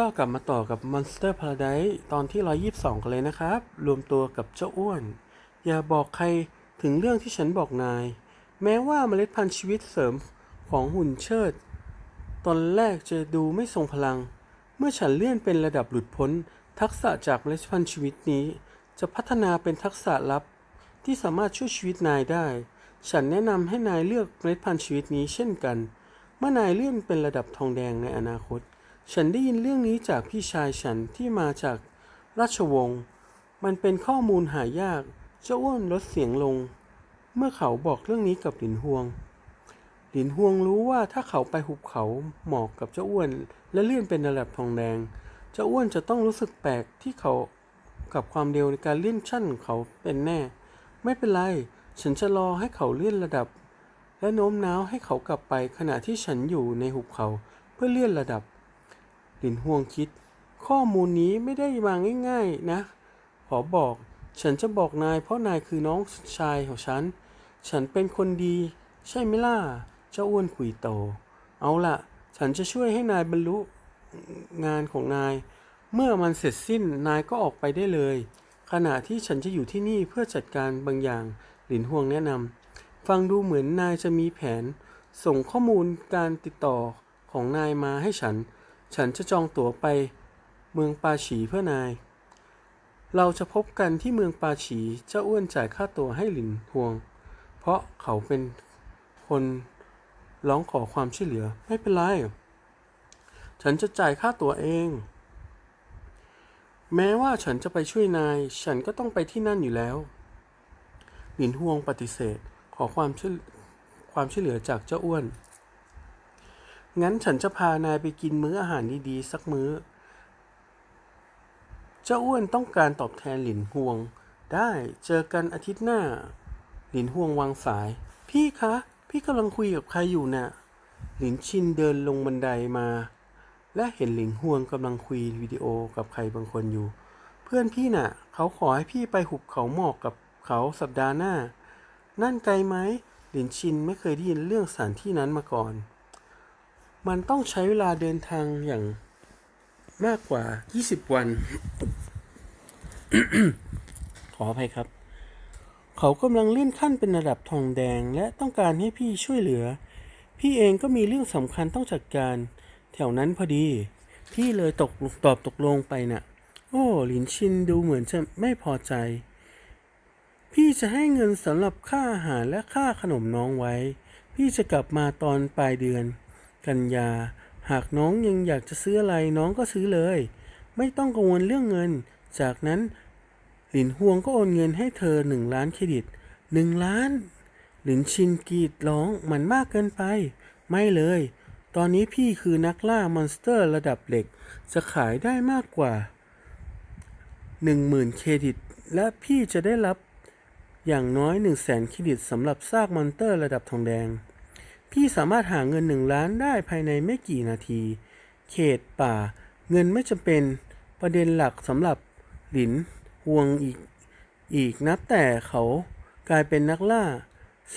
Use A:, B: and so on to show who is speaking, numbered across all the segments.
A: ก็กลับมาต่อกับ Monster Paradise ตอนที่ 122 กันเลยนะครับ รวมตัวกับเจ้าอ้วน อย่าบอกใครถึงเรื่องที่ฉันบอกนาย แม้ว่าเมล็ดพันธุ์ชีวิตเสริมของหุ่นเชิด ตอนแรกจะดูไม่ทรงพลัง เมื่อฉันเลื่อนเป็นระดับหลุดพ้น ทักษะจากเมล็ดพันธุ์ชีวิตนี้ จะพัฒนาเป็นทักษะลับ ที่สามารถช่วยชีวิตนายได้ ฉันแนะนำให้นายเลือกเมล็ดพันธุ์ชีวิตนี้เช่นกัน เมื่อนายเลื่อนเป็นระดับทองแดงในอนาคต ฉันได้ยินเรื่องนี้จากพี่ชายฉันที่มาจากราชวงศ์ มันเป็นข้อมูลหายาก เจ้าอ้วนลดเสียงลง เมื่อเขาบอกเรื่องนี้กับหลินฮวง หลินฮวงรู้ว่าถ้าเขาไปหุบเขาหมอกกับเจ้าอ้วน และเลื่อนเป็นระดับทองแดง เจ้าอ้วนจะต้องรู้สึกแปลกที่เขากับความเร็วในการเลื่อนชั้นของเขาเป็นแน่ ไม่เป็นไร ฉันจะรอให้เขาเลื่อนระดับ และโน้มน้าวให้เขากลับไปขณะที่ฉันอยู่ในหุบเขาเพื่อเลื่อนระดับ ลินฮวงคิด ข้อมูลนี้ไม่ได้มาง่ายๆนะ ขอบอก ฉันจะบอกนายเพราะนายคือน้องชายของฉัน ฉันเป็นคนดี ใช่ไหมล่ะ เจ้าอ้วนคุยโต เอาล่ะ ฉันจะช่วยให้นายบรรลุงานของนาย เมื่อมันเสร็จสิ้นนายก็ออกไปได้เลย ขณะที่ฉันจะอยู่ที่นี่เพื่อจัดการบางอย่าง หลินฮวงแนะนำ ฟังดูเหมือนนายจะมีแผน ส่งข้อมูลการติดต่อของนายมาให้ฉัน ฉันจะจองตั๋วไปเมืองปาฉีเพื่อนาย เราจะพบกันที่เมืองปาฉีเจ้าอ้วนจ่ายค่าตั๋วให้หลินฮวง เพราะเขาเป็นคนร้องขอความช่วยเหลือไม่เป็นไร ฉันจะจ่ายค่าตั๋วเอง แม้ว่าฉันจะไปช่วยนาย ฉันก็ต้องไปที่นั่นอยู่แล้ว หลินฮวงปฏิเสธขอความช่วยความช่วยเหลือจากเจ้าอ้วน งั้นฉันจะพานายไปกินมื้ออาหารดีๆสักมื้อ เจ้าอ้วนต้องการตอบแทนหลินฮวง ได้เจอกันอาทิตย์หน้า หลินฮวงวางสาย พี่คะ พี่กำลังคุยกับใครอยู่น่ะ หลินชินเดินลงบันไดมา และเห็นหลินฮวงกำลังคุยวิดีโอกับใครบางคนอยู่ เพื่อนพี่น่ะ เขาขอให้พี่ไปหุบเขาหมอกกับเขาสัปดาห์หน้า นั่นไกลไหมหลินชินไม่เคยได้ยินเรื่องสถานที่นั้นมาก่อน มันต้องใช้เวลาเดินทางอย่างมากกว่า 20 วัน ขออภัยครับ เขากำลังเลื่อนขั้นเป็นระดับทองแดงและต้องการให้พี่ช่วยเหลือ พี่เองก็มีเรื่องสำคัญต้องจัดการ แถวนั้นพอดี พี่เลยตกตอบตกลงไปน่ะ โอ้หลินชินดูเหมือนจะไม่พอใจ พี่จะให้เงินสำหรับค่าอาหารและค่าขนมน้องไว้ พี่จะกลับมาตอนปลายเดือน กันยาหากน้องยังอยากจะซื้ออะไรน้องก็ซื้อเลย ไม่ต้องกังวลเรื่องเงิน จากนั้น หลินฮวงก็โอนเงินให้เธอหนึ่งล้านเครดิตหนึ่งล้าน หลินชินกีดร้องมันมากเกินไป ไม่เลย ตอนนี้พี่คือนักล่ามอนสเตอร์ระดับเหล็ก จะขายได้มากกว่าหนึ่งหมื่นเครดิต และพี่จะได้รับอย่างน้อยหนึ่งแสนเครดิตสำหรับซากมอนเตอร์ระดับทองแดง พี่สามารถหาเงินหนึ่งล้านได้ภายในไม่กี่นาที เขตป่า เงินไม่จำเป็นประเด็นหลักสำหรับหลินฮวงอีกอีกนับแต่เขากลายเป็นนักล่า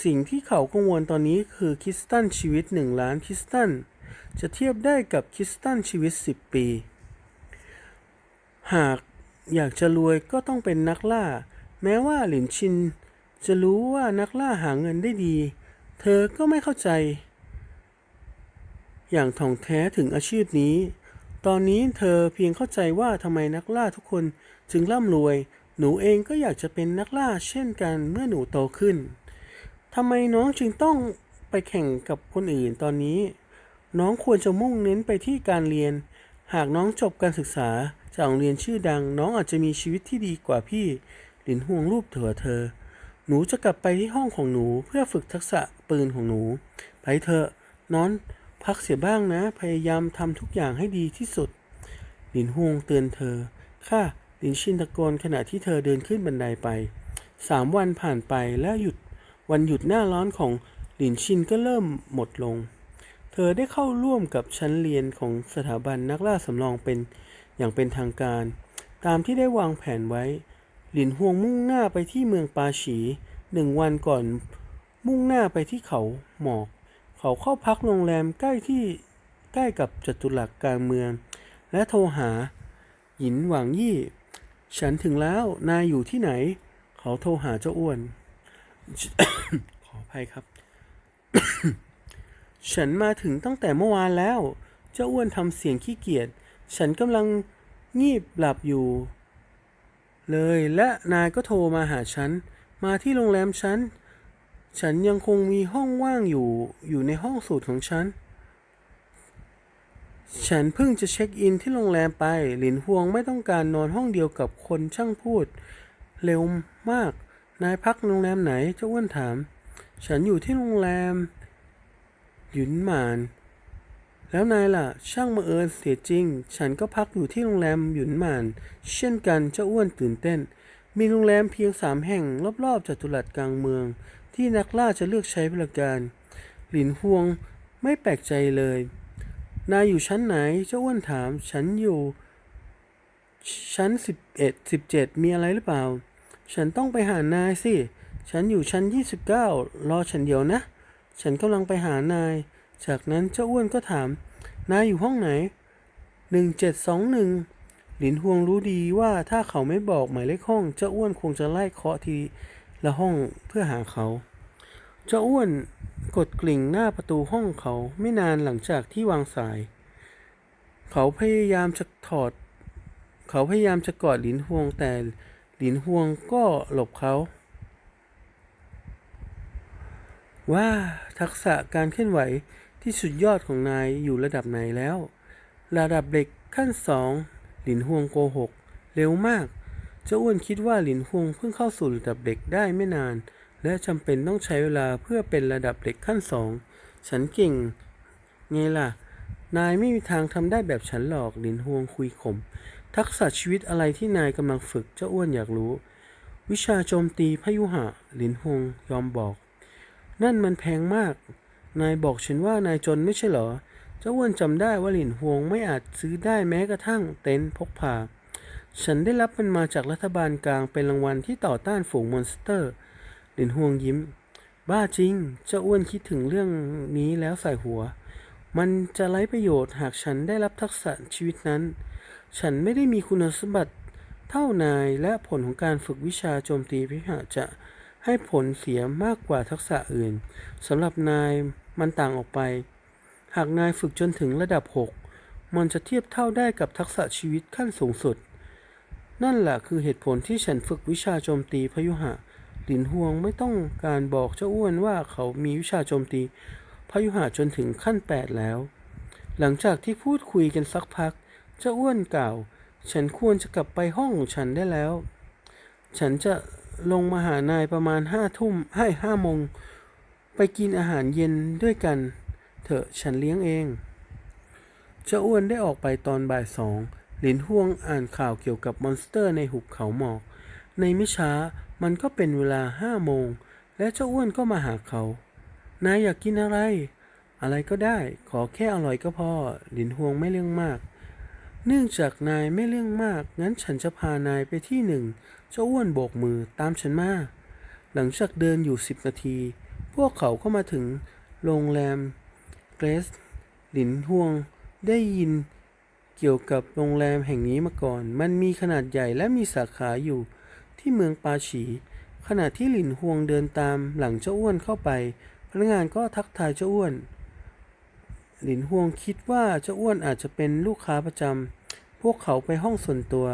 A: สิ่งที่เขากังวลตอนนี้คือคิสตันชีวิตหนึ่งล้านคิสตัน จะเทียบได้กับคิสตันชีวิต 10 ปี หากอยากจะรวยก็ต้องเป็นนักล่า แม้ว่าหลินชินจะรู้ว่านักล่าหาเงินได้ดี เธอก็ไม่เข้าใจ อย่างถ่องแท้ถึงอาชีพนี้ ตอนนี้เธอเพียงเข้าใจว่าทำไมนักล่าทุกคนจึงร่ำรวย หนูเองก็อยากจะเป็นนักล่าเช่นกันเมื่อหนูโตขึ้นทำไมน้องจึงต้องไปแข่งกับคนอื่นตอนนี้ น้องควรจะมุ่งเน้นไปที่การเรียน หากน้องจบการศึกษาจากโรงเรียนชื่อดัง น้องอาจจะมีชีวิตที่ดีกว่าพี่ หลินห่วงรูปเถือเธอ หนูจะกลับไปที่ห้องของหนูเพื่อฝึกทักษะปืนของหนู ไปเถอะนอนพักเสียบ้างนะ พยายามทำทุกอย่างให้ดีที่สุดหลินฮวงเตือนเธอ ค่ะหลินชินตะโกนขณะที่เธอเดินขึ้นบันไดไปสามวันผ่านไปและหยุดวันหยุดหน้าร้อนของหลินชินก็เริ่มหมดลง เธอได้เข้าร่วมกับชั้นเรียนของสถาบันนักล่าสำรองเป็นอย่างเป็นทางการ ตามที่ได้วางแผนไว้ หลินฮวงมุ่งหน้าไปที่เมืองปาฉีหนึ่งวันก่อน มุ่งหน้าไปที่เขาหมอก เขาเข้าพักโรงแรมใกล้ที่ใกล้กับจตุรัสกลางเมือง และโทรหา หยินหวังยี่ ฉันถึงแล้ว นายอยู่ที่ไหน เขาโทรหาเจ้าอ้วน ขออภัยครับ ฉันมาถึงตั้งแต่เมื่อวานแล้ว เจ้าอ้วนทำเสียงขี้เกียจ ฉันกำลังงีบหลับอยู่ เลย และนายก็โทรมาหาฉัน มาที่โรงแรมฉัน ฉันยังคงมีห้องว่างอยู่อยู่ในห้องสูตรของฉัน ฉันเพิ่งจะเช็คอินที่โรงแรมไป หลินฮวงไม่ต้องการนอนห้องเดียวกับคนช่างพูด เร็วมาก นายพักโรงแรมไหนเจ้าอ้วนถาม ฉันอยู่ที่โรงแรมหยุนหมาน แล้วนายล่ะ ช่างมาเอิญเสียจริง ฉันก็พักอยู่ที่โรงแรมหยุนหมาน เช่นกันเจ้าอ้วนตื่นเต้น มีโรงแรมเพียงสามแห่งรอบๆจัตุรัสกลางเมือง ที่นักล่าจะเลือกใช้บริการ หลินฮวงไม่แปลกใจเลย นายอยู่ชั้นไหนเจ้าอ้วนถาม ฉันอยู่ชั้นสิบเอ็ดสิบเจ็ดมีอะไรหรือเปล่า ฉันต้องไปหานายสิ ฉันอยู่ชั้นยี่สิบเก้ารอฉันเดียวนะ ฉันกำลังไปหานาย จากนั้นเจ้าอ้วนก็ถาม นายอยู่ห้องไหนหนึ่งเจ็ดสองหนึ่งหลินฮวงรู้ดีว่าถ้าเขาไม่บอกหมายเลขห้อง เจ้าอ้วนคงจะไล่เคาะทีละห้องเพื่อหาเขา เจ้าอ้วนกดกลิ่งหน้าประตูห้องเขาไม่นานหลังจากที่วางสาย เขาพยายามจะถอด เขาพยายามจะกอดหลินฮวงแต่หลินฮวงก็หลบเขา ว่าทักษะการเคลื่อนไหว ที่สุดยอดของนายอยู่ระดับไหนแล้ว ระดับเด็กขั้นสองหลินฮวงโกหก เร็วมาก เจ้าอ้วนคิดว่าหลินฮวงเพิ่งเข้าสู่ระดับเด็กได้ไม่นาน และจำเป็นต้องใช้เวลาเพื่อเป็นระดับเด็กขั้นสองฉันเก่ง ไงล่ะ นายไม่มีทางทำได้แบบฉันหรอกหลินฮวงคุยขมทักษะชีวิตอะไรที่นายกำลังฝึกเจ้าอ้วนอยากรู้ วิชาโจมตีพยุหะหลินฮวงยอมบอก นั่นมันแพงมาก นายบอกฉันว่านายจนไม่ใช่เหรอ เจ้าอ้วนจำได้ว่าหลินฮวงไม่อาจซื้อได้แม้กระทั่งเต็นท์พกพา ฉันได้รับมันมาจากรัฐบาลกลางเป็นรางวัลที่ต่อต้านฝูงมอนสเตอร์ หลินฮวงยิ้ม บ้าจริง เจ้าอ้วนคิดถึงเรื่องนี้แล้วใส่หัว มันจะไร้ประโยชน์หากฉันได้รับทักษะชีวิตนั้น ฉันไม่ได้มีคุณสมบัติเท่านายและผลของการฝึกวิชาโจมตีพิหารจะ ให้ผลเสียมากกว่าทักษะอื่นสำหรับนายมันต่างออกไป หากนายฝึกจนถึงระดับ 6 มันจะเทียบเท่าได้กับทักษะชีวิตขั้นสูงสุด นั่นแหละคือเหตุผลที่ฉันฝึกวิชาโจมตีพยุหะหลินฮวงไม่ต้องการบอกเจ้าอ้วนว่าเขามีวิชาโจมตีพยุหะจนถึงขั้น 8 แล้ว หลังจากที่พูดคุยกันสักพัก เจ้าอ้วนกล่าว ฉันควรจะกลับไปห้องของฉันได้แล้ว ฉันจะ ลงมาหานายประมาณห้าทุ่มให้ห้าโมง ไปกินอาหารเย็นด้วยกัน เถอะฉันเลี้ยงเองเจ้าอ้วนได้ออกไปตอนบ่ายสองหลินห่วงอ่านข่าวเกี่ยวกับมอนสเตอร์ในหุบเขาหมอก ในไม่ช้ามันก็เป็นเวลาห้าโมง และเจ้าอ้วนก็มาหาเขา นายอยากกินอะไร อะไรก็ได้ ขอแค่อร่อยก็พอ หลินห่วงไม่เรื่องมาก เนื่องจากนายไม่เรื่องมาก งั้นฉันจะพานายไปที่หนึ่ง เจ้าอ้วนโบกมือตามฉันมา หลังจากเดินอยู่สิบนาที พวกเขาก็มาถึงโรงแรมเกรสหลินห่วง ได้ยินเกี่ยวกับโรงแรมแห่งนี้มาก่อน มันมีขนาดใหญ่และมีสาขาอยู่ที่เมืองปาฉี ขณะที่หลินห่วงเดินตามหลังเจ้าอ้วนเข้าไป พนักงานก็ทักทายเจ้าอ้วน หลินห่วงคิดว่าเจ้าอ้วนอาจจะเป็นลูกค้าประจำ พวกเขาไปห้องส่วนตัว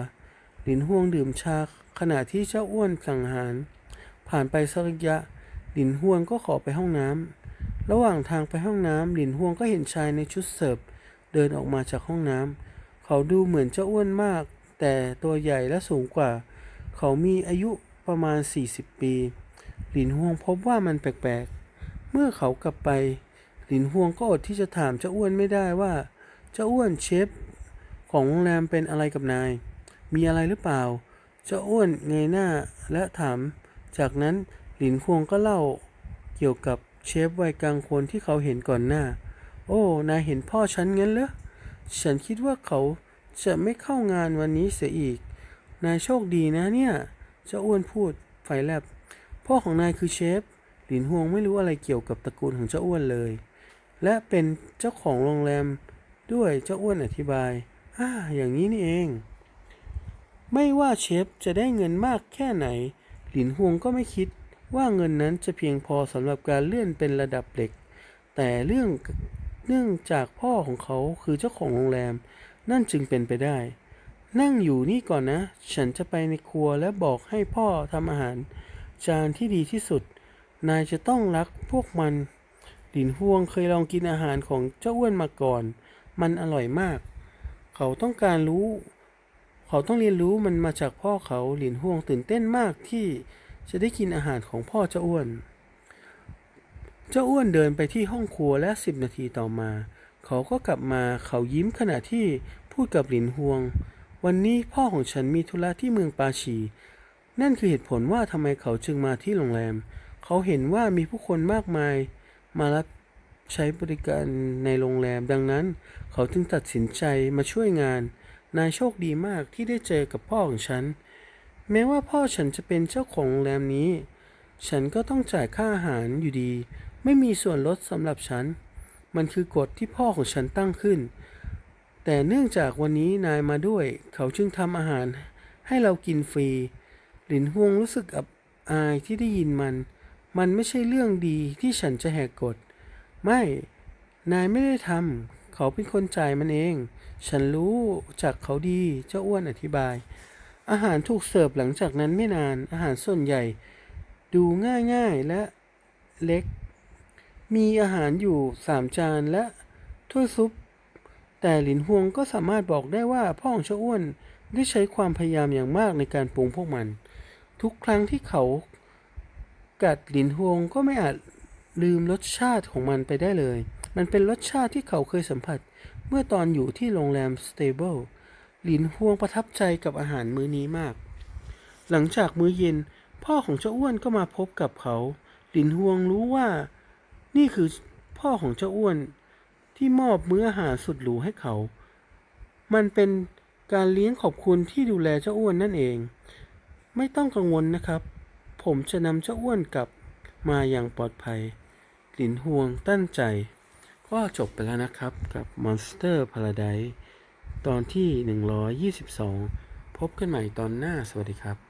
A: หลินห่วงดื่มชาขณะที่เจ้าอ้วนสั่งอาหาร ผ่านไปสักระยะ หลินห่วงก็ขอไปห้องน้ำ ระหว่างทางไปห้องน้ำหลินห่วงก็เห็นชายในชุดเสิร์ฟเดินออกมาจากห้องน้ำ เขาดูเหมือนเจ้าอ้วนมาก แต่ตัวใหญ่และสูงกว่า เขามีอายุประมาณ 40 ปี หลินห่วงพบว่ามันแปลกๆ เมื่อเขากลับไป หลินห่วงก็อดที่จะถามเจ้าอ้วนไม่ได้ว่า เจ้าอ้วนเชฟของโรงแรมเป็นอะไรกับนาย มีอะไรหรือเปล่า เจ้าอ้วนเงยหน้าและถาม จากนั้นหลินห่วงก็เล่าเกี่ยวกับเชฟวัยกลางคนที่เขาเห็นก่อนหน้า โอ้ นายเห็นพ่อฉันงั้นเหรอ ฉันคิดว่าเขาจะไม่เข้างานวันนี้เสียอีก นายโชคดีนะเนี่ย เจ้าอ้วนพูดไฟแลบพ่อของนายคือเชฟ หลินฮวงไม่รู้อะไรเกี่ยวกับตระกูลของเจ้าอ้วนเลย และเป็นเจ้าของโรงแรมด้วยเจ้าอ้วนอธิบาย อ่า อย่างนี้นี่เอง ไม่ว่าเชฟจะได้เงินมากแค่ไหน หลินฮวงก็ไม่คิดว่าเงินนั้นจะเพียงพอสำหรับการเลื่อนเป็นระดับเด็ก แต่เรื่องเนื่องจากพ่อของเขาคือเจ้าของโรงแรม นั่นจึงเป็นไปได้ นั่งอยู่นี่ก่อนนะ ฉันจะไปในครัวและบอกให้พ่อทำอาหาร จานที่ดีที่สุด นายจะต้องรักพวกมัน หลินฮวงเคยลองกินอาหารของเจ้าอ้วนมาก่อน มันอร่อยมาก เขาต้องการรู้ เขาต้องเรียนรู้มันมาจากพ่อเขาหลินฮวงตื่นเต้นมากที่จะได้กินอาหารของพ่อเจ้าอ้วน เจ้าอ้วนเดินไปที่ห้องครัวและสิบนาทีต่อมา เขาก็กลับมาเขายิ้มขณะที่พูดกับหลินฮวง วันนี้พ่อของฉันมีธุระที่เมืองปาชี นั่นคือเหตุผลว่าทำไมเขาจึงมาที่โรงแรม เขาเห็นว่ามีผู้คนมากมาย มารับใช้บริการในโรงแรมดังนั้น เขาจึงตัดสินใจมาช่วยงาน นายโชคดีมากที่ได้เจอกับพ่อของฉัน แม้ว่าพ่อฉันจะเป็นเจ้าของโรงแรมนี้ ฉันก็ต้องจ่ายค่าอาหารอยู่ดี ไม่มีส่วนลดสำหรับฉัน มันคือกฎที่พ่อของฉันตั้งขึ้น แต่เนื่องจากวันนี้นายมาด้วย เขาจึงทำอาหารให้เรากินฟรี หลินฮวงรู้สึกอับอายที่ได้ยินมัน มันไม่ใช่เรื่องดีที่ฉันจะแหกกฎ ไม่ นายไม่ได้ทำ เขาเป็นคนจ่ายมันเอง ฉันรู้จากเขาดี เจ้าอ้วนอธิบาย อาหารถูกเสิร์ฟหลังจากนั้นไม่นาน อาหารส่วนใหญ่ ดูง่ายๆและเล็ก มีอาหารอยู่สามจานและถ้วยซุป แต่หลินฮวงก็สามารถบอกได้ว่าพ่อของเจ้าอ้วนได้ใช้ความพยายามอย่างมากในการปรุงพวกมัน ทุกครั้งที่เขา กัดหลินฮวงก็ไม่อาจลืมรสชาติของมันไปได้เลย มันเป็นรสชาติที่เขาเคยสัมผัส เมื่อตอนอยู่ที่โรงแรมสเตเบิลหลินฮวงประทับใจกับอาหารมื้อนี้มาก หลังจากมื้อเย็น พ่อของเจ้าอ้วนก็มาพบกับเขา หลินฮวงรู้ว่า นี่คือพ่อของเจ้าอ้วนที่มอบมื้ออาหารสุดหรูให้เขา มันเป็นการเลี้ยงขอบคุณที่ดูแลเจ้าอ้วนนั่นเอง ไม่ต้องกังวลนะครับ ผมจะนำเจ้าอ้วนกลับมาอย่างปลอดภัย หลินฮวงตั้นใจ ก็จบไปแล้วนะครับกับ Monster Paradise ตอนที่ 122 พบกันใหม่ตอนหน้าสวัสดีครับ